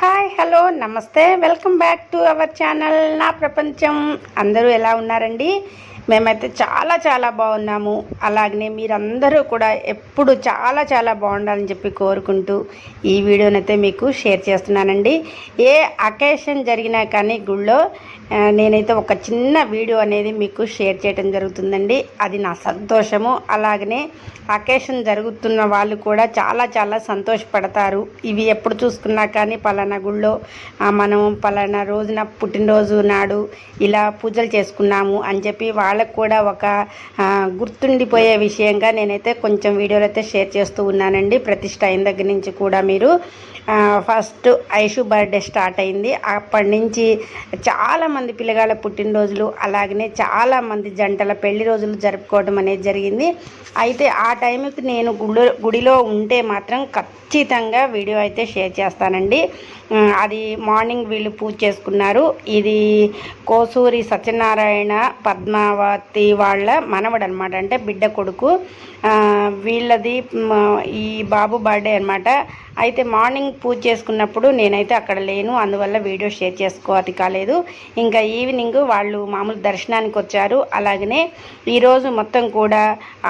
Hi hello నమస్తే. Welcome back to our channel నా ప్రపంచం. అందరూ ఎలా ఉన్నారండి? మేమైతే చాలా చాలా బాగున్నాము. అలాగనే మీరందరూ కూడా ఎప్పుడు చాలా చాలా బాగుండాలని చెప్పి కోరుకుంటూ ఈ వీడియోనైతే మీకు షేర్ చేస్తున్నానండి. ఏ అకేషన్ జరిగినా కానీ గుళ్ళో నేనైతే ఒక చిన్న వీడియో అనేది మీకు షేర్ చేయడం జరుగుతుందండి. అది నా సంతోషము. అలాగనే అకేషన్ జరుగుతున్న వాళ్ళు కూడా చాలా చాలా సంతోషపడతారు. ఇవి ఎప్పుడు చూసుకున్నా కానీ పలానా గుళ్ళో మనం పలానా రోజున పుట్టినరోజు నాడు ఇలా పూజలు చేసుకున్నాము అని చెప్పి వాళ్ళకు కూడా ఒక గుర్తుండిపోయే విషయంగా నేనైతే కొంచెం వీడియోలు అయితే షేర్ చేస్తూ ఉన్నానండి. ప్రతిష్ట అయిన దగ్గర నుంచి కూడా మీరు ఫస్ట్ ఐషు బర్త్డే స్టార్ట్ అయింది. అప్పటి నుంచి చాలామంది పిల్లగాళ్ళ పుట్టినరోజులు అలాగనే చాలామంది జంటల పెళ్ళి రోజులు జరుపుకోవడం అనేది జరిగింది. అయితే ఆ టైంకి నేను గుడి గుడిలో ఉంటే మాత్రం ఖచ్చితంగా వీడియో అయితే షేర్ చేస్తానండి. అది మార్నింగ్ వీళ్ళు పూజ చేసుకున్నారు. ఇది కోసూరి సత్యనారాయణ పద్మావతి వాళ్ళ మనవడు అనమాట అంటే బిడ్డ కొడుకు. వీళ్ళది ఈ బాబు బర్త్డే అనమాట అయితే మార్నింగ్ పూజ చేసుకున్నప్పుడు నేనైతే అక్కడ లేను. అందువల్ల వీడియో షేర్ చేసుకోవాలి కాలేదు ఇంకా ఈవినింగ్ వాళ్ళు మామూలు దర్శనానికి వచ్చారు. అలాగనే ఈరోజు మొత్తం కూడా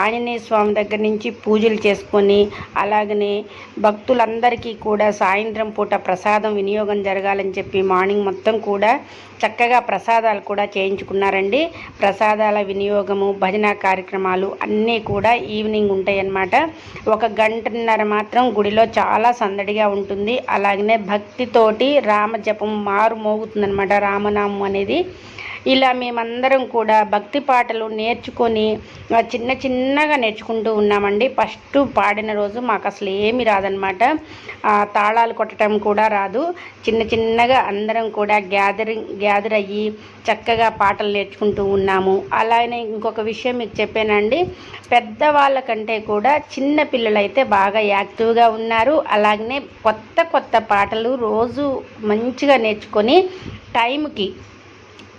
ఆంజనేయ స్వామి దగ్గర నుంచి పూజలు చేసుకొని అలాగనే భక్తులందరికీ కూడా సాయంత్రం పూట ప్రసాదం వినియోగం జరగాలని చెప్పి మార్నింగ్ మొత్తం కూడా చక్కగా ప్రసాదాలు కూడా చేయించుకున్నారండి. ప్రసాదాల వినియోగము భజన కార్యక్రమాలు అన్నీ కూడా ఈవినింగ్ ఉంటాయన్నమాట. ఒక గంటన్నర మాత్రం గుడిలో చాలా సందడిగా ఉంటుంది. అలాగనే భక్తితోటి రామ జపం మారు మోగుతుందనమాట రామనామం అనేది ఇలా మేమందరం కూడా భక్తి పాటలు నేర్చుకొని చిన్న చిన్నగా నేర్చుకుంటూ ఉన్నామండి. ఫస్ట్ పాడిన రోజు మాకు అసలు ఏమి రాదనమాట తాళాలు కొట్టడం కూడా రాదు. చిన్న చిన్నగా అందరం కూడా గ్యాదరింగ్ గ్యాదర్ అయ్యి చక్కగా పాటలు నేర్చుకుంటూ ఉన్నాము. అలానే ఇంకొక విషయం మీకు చెప్పానండి. పెద్దవాళ్ళ కంటే కూడా చిన్న పిల్లలు అయితే బాగా యాక్టివ్గా ఉన్నారు. అలాగనే కొత్త కొత్త పాటలు రోజు మంచిగా నేర్చుకొని టైంకి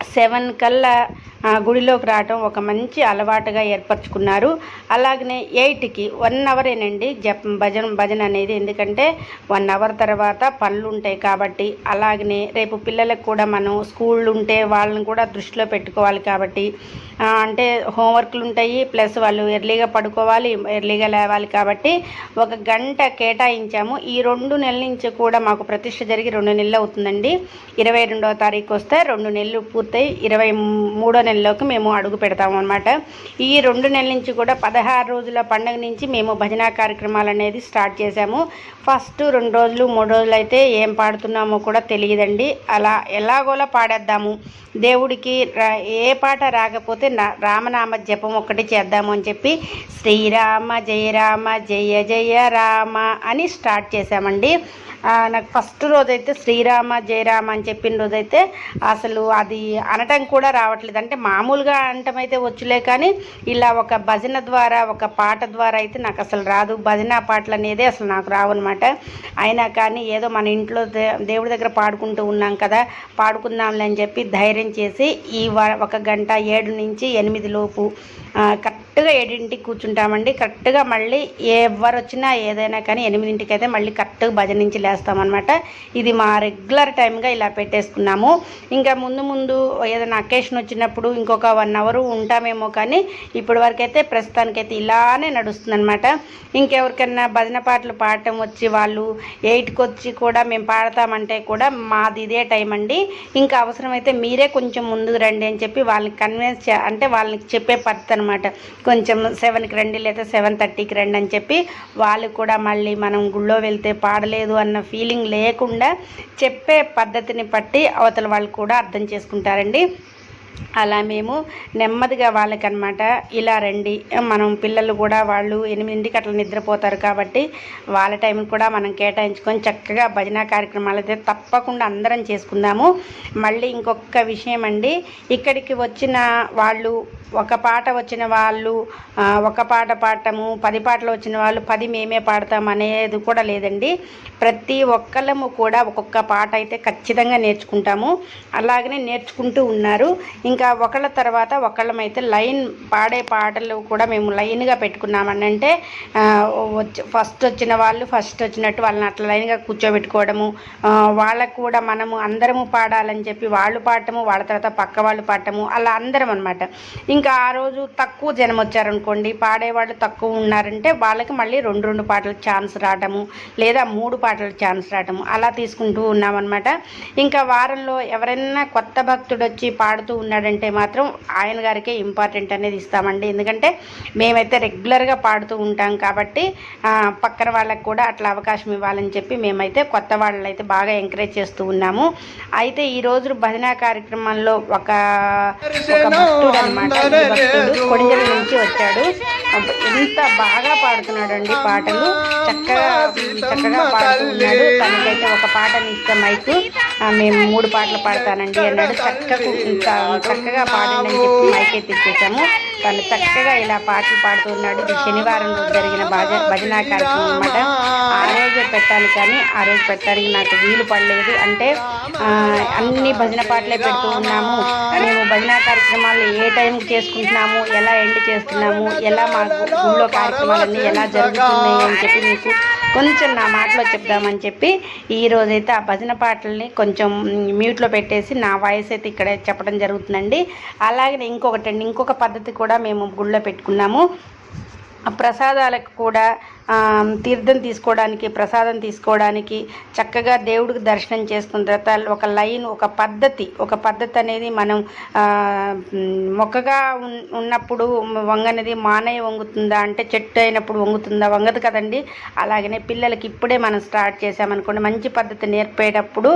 సెవెన్ కల్లా ఆ, గుడిలోకి రావటం ఒక మంచి అలవాటుగా ఏర్పరచుకున్నారు. అలాగనే ఎయిట్కి వన్ అవరేనండి జప్ భజన భజన అనేది. ఎందుకంటే వన్ అవర్ తర్వాత పనులు ఉంటాయి కాబట్టి అలాగనే రేపు పిల్లలకు కూడా మనం స్కూళ్ళు ఉంటే వాళ్ళని కూడా దృష్టిలో పెట్టుకోవాలి కాబట్టి అంటే హోంవర్క్లు ఉంటాయి ప్లస్ వాళ్ళు ఎర్లీగా పడుకోవాలి ఎర్లీగా లేవాలి కాబట్టి ఒక గంట కేటాయించాము. ఈ రెండు నెలల నుంచి కూడా మాకు ప్రతిష్ట జరిగి రెండు నెలలు అవుతుందండి. ఇరవై రెండవ తారీఖు వస్తే రెండు నెలలు పూర్తయి ఇరవై మూడో నెలలోకి మేము అడుగు పెడతాము అనమాట ఈ రెండు నెలల నుంచి కూడా పదహారు రోజుల పండుగ నుంచి మేము భజన కార్యక్రమాలు అనేది స్టార్ట్ చేశాము. ఫస్ట్ రెండు రోజులు మూడు రోజులు అయితే ఏం పాడుతున్నామో కూడా తెలియదండి. అలా ఎలాగోలా పాడేద్దాము. దేవుడికి రా- ఏ పాట రాకపోతే నా- రామనామ జపం ఒకటి చేద్దాము అని చెప్పి శ్రీరామ జయ రామ జయ జయ రామ అని స్టార్ట్ చేశామండి. నాకు ఫస్ట్ రోజైతే శ్రీరామ జయరామ అని చెప్పిన రోజైతే అసలు అది అనటం కూడా రావట్లేదు. అంటే మామూలుగా అనటం అయితే వచ్చులే కానీ ఇలా ఒక భజన ద్వారా ఒక పాట ద్వారా అయితే నాకు అసలు రాదు. భజన పాటలు అనేది అసలు నాకు రావు అనమాట అయినా కానీ ఏదో మన ఇంట్లో దే- దేవుడి దగ్గర పాడుకుంటూ ఉన్నాం కదా పాడుకుందాంలే అని చెప్పి ధైర్యం చేసి ఈ వ- ఒక గంట ఏడు నుంచి ఎనిమిది లోపు ఆ, కరెక్ట్గా ఏడింటికి కూర్చుంటామండి. కరెక్ట్గా మళ్ళీ ఎవరు వచ్చినా ఏదైనా కానీ ఎనిమిదింటికి అయితే మళ్ళీ కరెక్ట్గా భజన నుంచి లేస్తామన్నమాట. ఇది మా రెగ్యులర్ టైంగా ఇలా పెట్టేసుకున్నాము. ఇంకా ముందు ముందు ఏదైనా అకేషన్ వచ్చినప్పుడు ఇంకొక వన్ అవర్ ఉంటామేమో కానీ ఇప్పటి వరకైతే ప్రస్తుతానికైతే ఇలానే నడుస్తుందన్నమాట. ఇంకెవరికైనా భజన పాటలు పాడటం వచ్చి వాళ్ళు ఎయిట్కి వచ్చి కూడా మేము పాడతామంటే కూడా మాది ఇదే టైం అండి. ఇంకా అవసరమైతే మీరే కొంచెం ముందుకు రండి అని చెప్పి వాళ్ళని కన్విన్స్ చే అంటే వాళ్ళకి చెప్పే పద్ధతి అనమాట కొంచెం సెవెన్కి రండి లేదా సెవెన్ థర్టీకి రండి అని చెప్పి వాళ్ళు కూడా మళ్ళీ మనం గుళ్ళో వెళ్తే పాడలేదు అన్న ఫీలింగ్ లేకుండా చెప్పే పద్ధతిని బట్టి అవతల వాళ్ళు కూడా అర్థం చేసుకుంటారండి. అలా మేము నెమ్మదిగా వాళ్ళకనమాట ఇలా రండి మనం పిల్లలు కూడా వాళ్ళు ఎనిమిదింటికి అట్లా నిద్రపోతారు కాబట్టి వాళ్ళ టైం కూడా మనం కేటాయించుకొని చక్కగా భజన కార్యక్రమాలు అయితే తప్పకుండా అందరం చేసుకుందాము. మళ్ళీ ఇంకొక విషయం అండి ఇక్కడికి వచ్చిన వాళ్ళు ఒక పాట వచ్చిన వాళ్ళు ఒక పాట పాడటము పది పాటలు వచ్చిన వాళ్ళు పది మేమే పాడతాం అనేది కూడా లేదండి. ప్రతి ఒక్కళ్ళము కూడా ఒక్కొక్క పాట అయితే ఖచ్చితంగా నేర్చుకుంటాము. అలాగనే నేర్చుకుంటూ ఉన్నారు. ఇంకా ఒకళ్ళ తర్వాత ఒకళ్ళమైతే లైన్ పాడే పాటలు కూడా మేము లైన్గా పెట్టుకున్నామని అంటే వచ్చి ఫస్ట్ వచ్చిన వాళ్ళు ఫస్ట్ వచ్చినట్టు వాళ్ళని అట్లా లైన్గా కూర్చోబెట్టుకోవడము వాళ్ళకు కూడా మనము అందరము పాడాలని చెప్పి వాళ్ళు పాడటము వాళ్ళ తర్వాత పక్క వాళ్ళు పాడటము అలా అందరం అనమాట ఇంకా ఆ రోజు తక్కువ జనం వచ్చారనుకోండి పాడేవాళ్ళు తక్కువ ఉన్నారంటే వాళ్ళకి మళ్ళీ రెండు రెండు పాటలు ఛాన్స్ రావటము లేదా మూడు పాటలు ఛాన్స్ రావటము అలా తీసుకుంటూ ఉన్నామన్నమాట. ఇంకా వారంలో ఎవరైనా కొత్త భక్తుడు వచ్చి పాడుతూ ఉన్నాడంటే మాత్రం ఆయన గారికే ఇంపార్టెంట్ అనేది ఇస్తామండి. ఎందుకంటే మేమైతే రెగ్యులర్గా పాడుతూ ఉంటాం కాబట్టి పక్కన వాళ్ళకి కూడా అట్లా అవకాశం ఇవ్వాలని చెప్పి మేమైతే కొత్త వాళ్ళని అయితే బాగా ఎంకరేజ్ చేస్తూ ఉన్నాము. అయితే ఈ రోజు భజన కార్యక్రమంలో ఒక ఒక భక్తుడు అనమాట ఈ భక్తుడు కొడిజల నుంచి వచ్చాడు. ఎంత బాగా పాడుతున్నాడండి పాటలు. చక్కగా చక్కగా పాడుతున్నాడు. తనకైతే ఒక పాటని ఇస్తే మైకు. మేము మూడు పాటలు పాడతానండి. అన్నాడు చక్కగా చక్కగా పాడండి అని చెప్పి మైక్ అయితే ఇచ్చేసాము తను చక్కగా ఇలా పాటలు పాడుతూ ఉన్నాడు. ఇది శనివారం రోజు జరిగిన భజ భజన కార్యక్రమం అనమాట ఆ రోజు పెట్టాలి కానీ ఆ రోజు పెట్టడానికి నాకు వీలు పడలేదు. అంటే అన్ని భజన పాటలే పెడుతూ ఉన్నాము. మేము భజన కార్యక్రమాలు ఏ టైంకి చేసుకుంటున్నాము ఎలా ఎండ్ చేస్తున్నాము ఎలా మా ఊళ్ళో కార్యక్రమాలన్నీ ఎలా జరుగుతున్నాయి అని చెప్పి మీకు కొంచెం నా మాటలో చెప్దామని చెప్పి ఈరోజైతే ఆ భజన పాటల్ని కొంచెం మ్యూట్లో పెట్టేసి నా వాయిస్ అయితే ఇక్కడ చెప్పడం జరుగుతుందండి. అలాగే ఇంకొకటండి ఇంకొక పద్ధతి కూడా మేము గుళ్ళో పెట్టుకున్నాము. ఆ ప్రసాదాలకు కూడా తీర్థం తీసుకోవడానికి ప్రసాదం తీసుకోవడానికి చక్కగా దేవుడికి దర్శనం చేసుకున్న తర్వాత ఒక లైన్ ఒక పద్ధతి ఒక పద్ధతి అనేది మనం మొక్కగా ఉన్నప్పుడు వంగనది మానయ్య వంగుతుందా అంటే చెట్టు అయినప్పుడు వంగుతుందా? వంగదు కదండి. అలాగనే పిల్లలకి ఇప్పుడే మనం స్టార్ట్ చేసామనుకోండి మంచి పద్ధతి నేర్పేటప్పుడు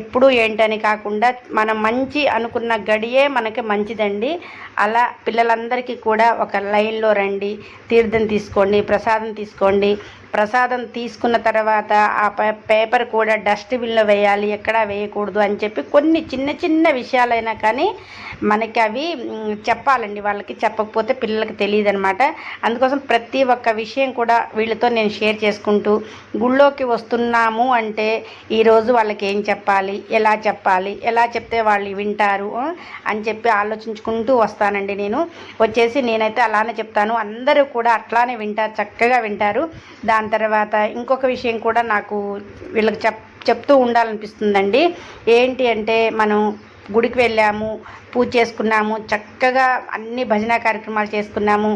ఎప్పుడు ఏంటని కాకుండా మనం మంచి అనుకున్న గడియే మనకి మంచిదండి. అలా పిల్లలందరికీ కూడా ఒక లైన్లో రండి తీర్థం తీసుకోండి ప్రసాదం తీసుకోండి. ప్రసాదం తీసుకున్న తర్వాత ఆ పే- పేపర్ కూడా డస్ట్బిన్లో వేయాలి ఎక్కడా వేయకూడదు అని చెప్పి కొన్ని చిన్న చిన్న విషయాలైనా కానీ మనకి అవి చెప్పాలండి. వాళ్ళకి చెప్పకపోతే పిల్లలకి తెలియదు అనమాట అందుకోసం ప్రతి ఒక్క విషయం కూడా వీళ్ళతో నేను షేర్ చేసుకుంటూ గుళ్ళోకి వస్తున్నాము అంటే ఈరోజు వాళ్ళకి ఏం చెప్పాలి ఎలా చెప్పాలి ఎలా చెప్తే వాళ్ళు వింటారు అని చెప్పి ఆలోచించుకుంటూ వస్తానండి నేను. వచ్చేసి నేనైతే అలానే చెప్తాను. అందరూ కూడా అట్లానే వింటారు చక్కగా వింటారు. దాని తర్వాత ఇంకొక విషయం కూడా నాకు వీళ్ళకి చెప్ చెప్తూ ఉండాలనిపిస్తుందండి. ఏంటి అంటే మనం గుడికి వెళ్ళాము పూజ చేసుకున్నాము చక్కగా అన్ని భజన కార్యక్రమాలు చేసుకున్నాము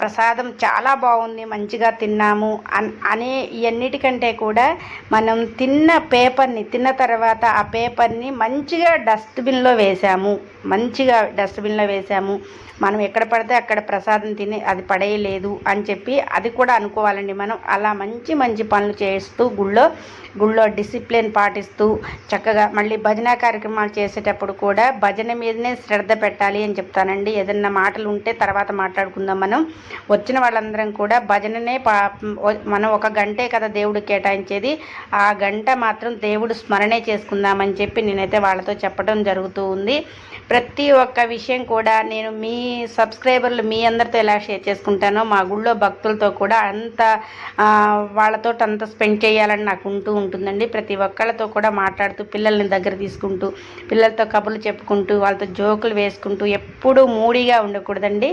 ప్రసాదం చాలా బాగుంది మంచిగా తిన్నాము అన్ అనే ఇవన్నిటికంటే కూడా మనం తిన్న పేపర్ని తిన్న తర్వాత ఆ పేపర్ని మంచిగా డస్ట్బిన్లో వేసాము మంచిగా డస్ట్బిన్లో వేసాము. మనం ఎక్కడ పడితే అక్కడ ప్రసాదం తిని అది పడేయలేదు అని చెప్పి అది కూడా అనుకోవాలండి మనం. అలా మంచి మంచి పనులు చేస్తూ గుళ్ళో గుళ్ళో డిసిప్లిన్ పాటిస్తూ చక్కగా మళ్ళీ భజన కార్యక్రమాలు చేసేటప్పుడు కూడా భజన మీదనే శ్రద్ధ పెట్టాలి అని చెప్తానండి. ఏదన్నా మాటలు ఉంటే తర్వాత మాట్లాడుకుందాం మనం. వచ్చిన వాళ్ళందరం కూడా భజననే పా మనం ఒక గంటే కదా దేవుడు కేటాయించేది. ఆ గంట మాత్రం దేవుడు స్మరణే చేసుకుందామని చెప్పి నేనైతే వాళ్ళతో చెప్పడం జరుగుతూ ఉంది. ప్రతి ఒక్క విషయం కూడా నేను మీ సబ్స్క్రైబర్లు మీ అందరితో ఎలా షేర్ చేసుకుంటానో మా గుళ్ళో భక్తులతో కూడా అంత వాళ్ళతో అంత స్పెండ్ చేయాలని నాకు ఉంటూ ఉంటుందండి. ప్రతి ఒక్కళ్ళతో కూడా మాట్లాడుతూ పిల్లల్ని దగ్గర తీసుకుంటూ పిల్లలతో కబుర్లు చెప్పుకుంటూ వాళ్ళతో జోకులు వేసుకుంటూ ఎప్పుడూ మూడీగా ఉండకూడదండి.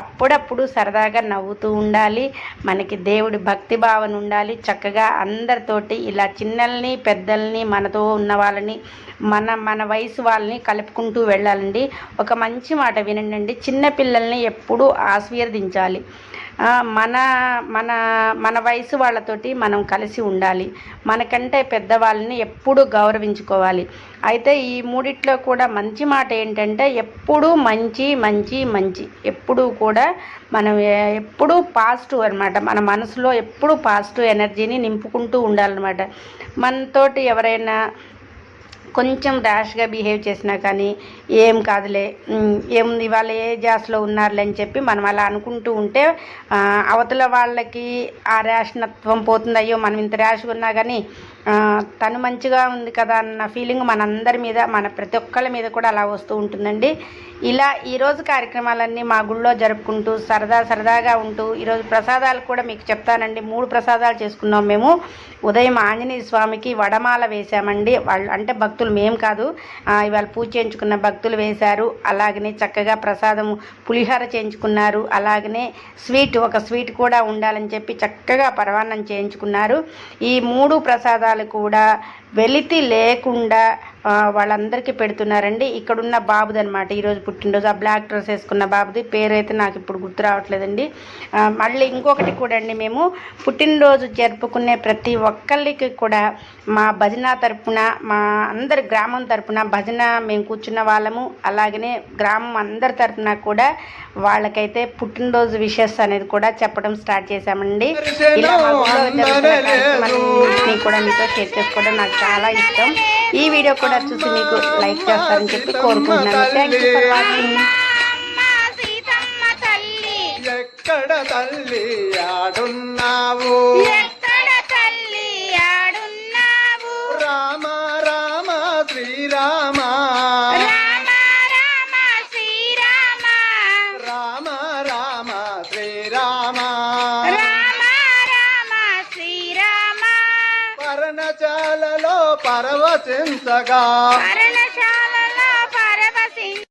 అప్పుడప్పుడు సరదాగా నవ్వుతూ ఉండాలి. మనకి దేవుడి భక్తి భావన ఉండాలి. చక్కగా అందరితోటి ఇలా చిన్నల్ని పెద్దల్ని మనతో ఉన్న వాళ్ళని మన మన వయసు వాళ్ళని కలుపుకుంటూ వెళ్ళాలండి. ఒక మంచి మాట వినండి చిన్న పిల్లల్ని ఎప్పుడూ ఆశీర్వదించాలి. మన మన మన వయసు వాళ్ళతోటి మనం కలిసి ఉండాలి. మనకంటే పెద్దవాళ్ళని ఎప్పుడూ గౌరవించుకోవాలి. అయితే ఈ మూడిట్లో కూడా మంచి మాట ఏంటంటే ఎప్పుడూ మంచి మంచి మంచి. ఎప్పుడూ కూడా మనం ఎప్పుడూ పాజిటివ్ అనమాట మన మనసులో ఎప్పుడూ పాజిటివ్ ఎనర్జీని నింపుకుంటూ ఉండాలన్నమాట. మనతోటి ఎవరైనా కొంచెం ర్యాష్గా బిహేవ్ చేసినా కానీ ఏం కాదులే ఏముంది వాళ్ళు ఏ జాస్లో ఉన్నారులే అని చెప్పి మనం అలా అనుకుంటూ ఉంటే అవతల వాళ్ళకి ఆ ర్యాష్నత్వం పోతుంది అయ్యో మనం ఇంత ర్యాష్గా ఉన్నా కానీ తను మంచిగా ఉంది కదా అన్న ఫీలింగ్ మనందరి మీద మన ప్రతి ఒక్కళ్ళ మీద కూడా అలా వస్తూ ఉంటుందండి. ఇలా ఈరోజు కార్యక్రమాలన్నీ మా గుళ్ళో జరుపుకుంటూ సరదా సరదాగా ఉంటూ ఈరోజు ప్రసాదాలు కూడా మీకు చెప్తానండి. మూడు ప్రసాదాలు చేసుకున్నాం మేము. ఉదయం ఆంజనేయ స్వామికి వడమాల వేశామండి. వాళ్ళు అంటే భక్తులు మేం కాదు. ఇవాళ పూజ చేయించుకున్న భక్తులు వేశారు. అలాగనే చక్కగా ప్రసాదం పులిహోర చేయించుకున్నారు. అలాగనే స్వీట్ ఒక స్వీట్ కూడా ఉండాలని చెప్పి చక్కగా పరవాన్నం చేయించుకున్నారు. ఈ మూడు ప్రసాదాలు కూడా వెలితి లేకుండా వాళ్ళందరికీ పెడుతున్నారండి. ఇక్కడున్న బాబుది అనమాట ఈరోజు పుట్టినరోజు. ఆ బ్లాక్ డ్రెస్ వేసుకున్న బాబుది. పేరైతే నాకు ఇప్పుడు గుర్తు రావట్లేదండి. మళ్ళీ ఇంకొకటి కూడా అండి మేము. పుట్టినరోజు జరుపుకునే ప్రతి ఒక్కళ్ళకి కూడా మా భజన తరపున మా అందరి గ్రామం తరపున భజన మేము కూర్చున్న వాళ్ళము. అలాగనే గ్రామం అందరి తరపున కూడా వాళ్ళకైతే పుట్టినరోజు విషెస్ అనేది కూడా చెప్పడం స్టార్ట్ చేశామండి. ఇలా మా కూడా మీతో షేర్ చేసుకోవడం నాకు చాలా ఇష్టం. ఈ వీడియో కూడా చూసి మీకు లైక్ చేస్తారని చెప్పి కోరుకుంటున్నాను. Thank you for watching Srirama